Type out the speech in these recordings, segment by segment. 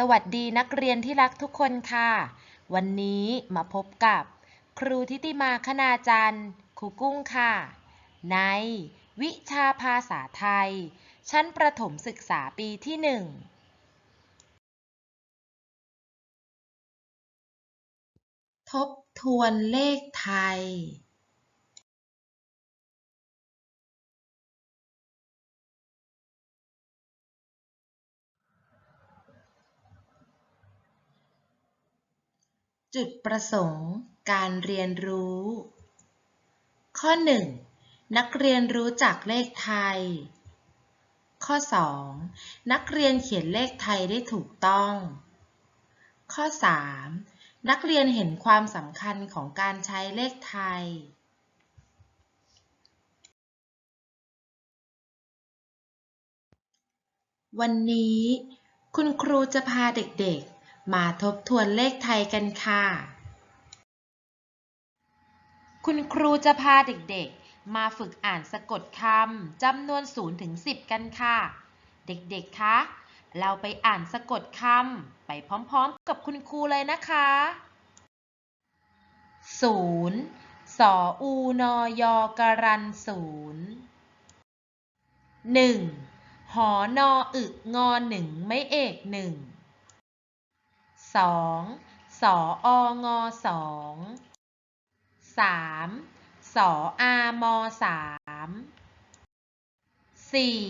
สวัสดีนักเรียนที่รักทุกคนค่ะ วันนี้มาพบกับ ครูทิติมาคณาจันทร์ครูกุ้งค่ะ ในวิชาภาษาไทย ชั้นประถมศึกษาปีที่หนึ่งทบทวนเลขไทย จุดประสงค์การเรียนรู้ ข้อ 1. นักเรียนรู้จักเลขไทย ข้อ 2. นักเรียนเขียนเลขไทยได้ถูกต้อง ข้อ 3. นักเรียนเห็นความสำคัญของการใช้เลขไทยวันนี้คุณครูจะพาเด็กๆ มาทบทวนเลขไทยกันค่ะ คุณครูจะพาเด็กๆ มาฝึกอ่านสะกดคำจำนวน0ถึง10 กันค่ะ เด็กๆ คะ เราไปอ่านสะกดคำไปพร้อมๆ กับคุณครูเลยนะคะศูนย์สออูนอยอกรันศูนย์หนึ่งหอนออึงอหนึ่งไม่เอกหนึ่ง สองสอองอสองสามสออามอสามสี่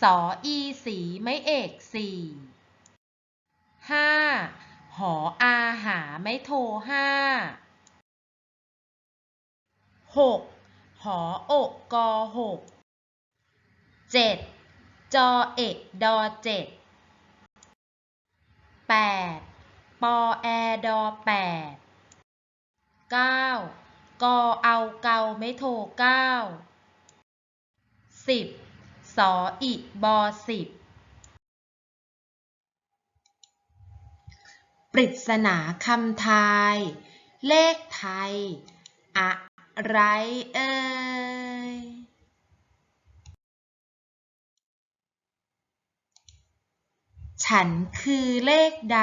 สออีสีไม่เอกสี่ห้าหออาหาไม่โทห้าหกหออกกอหกเจ็ดจอเอกดอเจ็ดแปด ปอแอดอแปดเก้ากอเอาเกาไม่โทเก้าสิบสออิบอสิบปริศนาคำทาย เลขไทย อะไรเอ่ยฉันคือเลขใด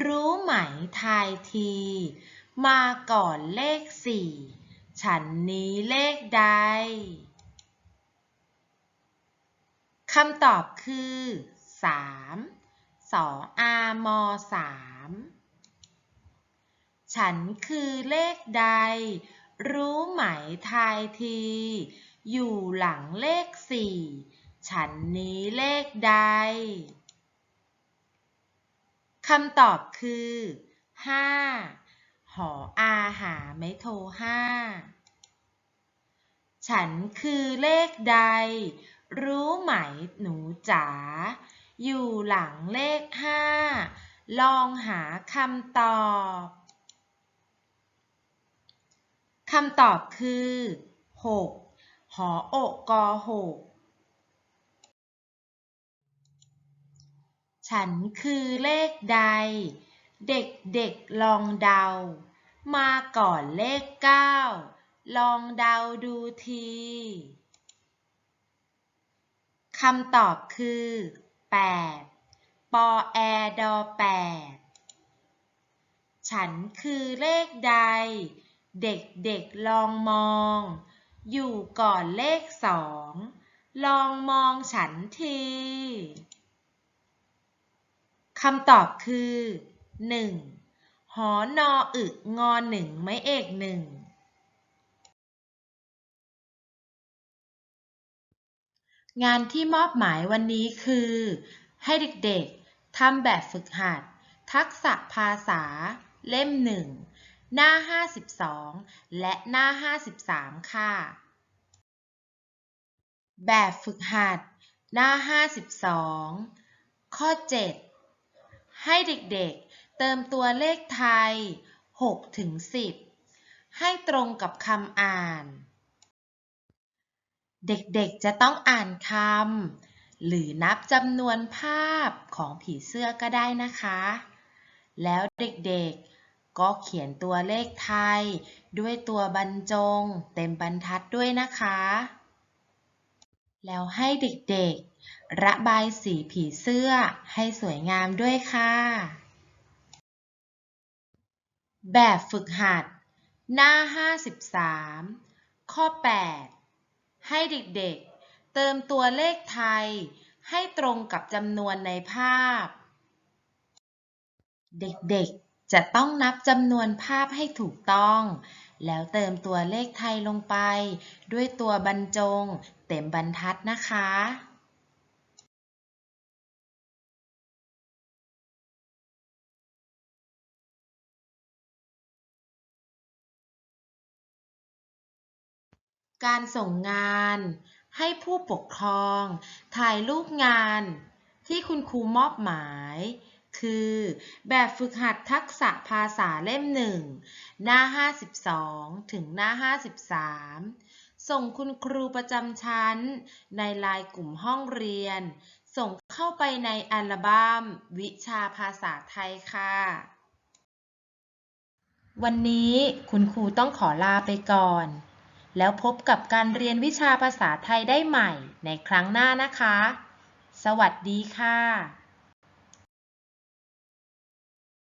รู้ไหมทายที มาก่อนเลขสี่ฉันนี้เลขใดคำตอบคือสามสออามอสามฉันคือเลขใด รู้ไหมทายที อยู่หลังเลขสี่ฉันนี้เลขใด คำตอบคือห้าหออาหาไม่โทห้าฉันคือเลขใด รู้ไหมหนูจ๋าอยู่หลังเลขห้าลองหาคำตอบคำตอบคือหกหออกกอหก ฉันคือเลขใด เด็กๆลองเดา มาก่อนเลขเก้าลองเดาดูทีคำตอบคือแปดปอแอดอแปดฉันคือเลขใด เด็กๆลองมอง อยู่ก่อนเลขสอง ลองมองฉันที คำตอบคือหนึ่งหอนออึงอหนึ่งไม่เอกหนึ่งงานที่มอบหมายวันนี้คือ ให้เด็กๆทำแบบฝึกหัด ทักษะภาษา เล่มหนึ่งหน้า 52 และหน้า 53 ค่ะ แบบฝึกหัด หน้า 52 ข้อ 7 ให้เด็กๆ เติมตัวเลขไทย 6 ถึง 10 ให้ตรงกับคำอ่าน เด็กๆ จะต้องอ่านคำหรือนับจำนวนภาพของผีเสื้อก็ได้นะคะ แล้วเด็กๆ ก็เขียนตัวเลขไทย ด้วยตัวบรรจง เต็มบรรทัดด้วยนะคะ แล้วให้เด็กๆ ระบายสีผีเสื้อให้สวยงามด้วยค่ะ แบบฝึกหัด หน้า 53 ข้อ 8 ให้เด็กๆ เติมตัวเลขไทย ให้ตรงกับจำนวนในภาพ เด็กๆ จะต้องนับจำนวนภาพให้ถูกต้องแล้วเติมตัวเลขไทยลงไป ด้วยตัวบรรจง เต็มบรรทัดนะคะการส่งงานให้ผู้ปกครองถ่ายรูปงานที่คุณครูมอบหมาย คือแบบฝึกหัดทักษะภาษาเล่มหนึ่งหน้า 52 ถึงหน้า 53 ส่งคุณครูประจำชั้น ในไลน์กลุ่มห้องเรียน ส่งเข้าไปในอัลบั้มวิชาภาษาไทยค่ะ วันนี้คุณครูต้องขอลาไปก่อน แล้วพบกับการเรียนวิชาภาษาไทยได้ใหม่ในครั้งหน้านะคะ สวัสดีค่ะ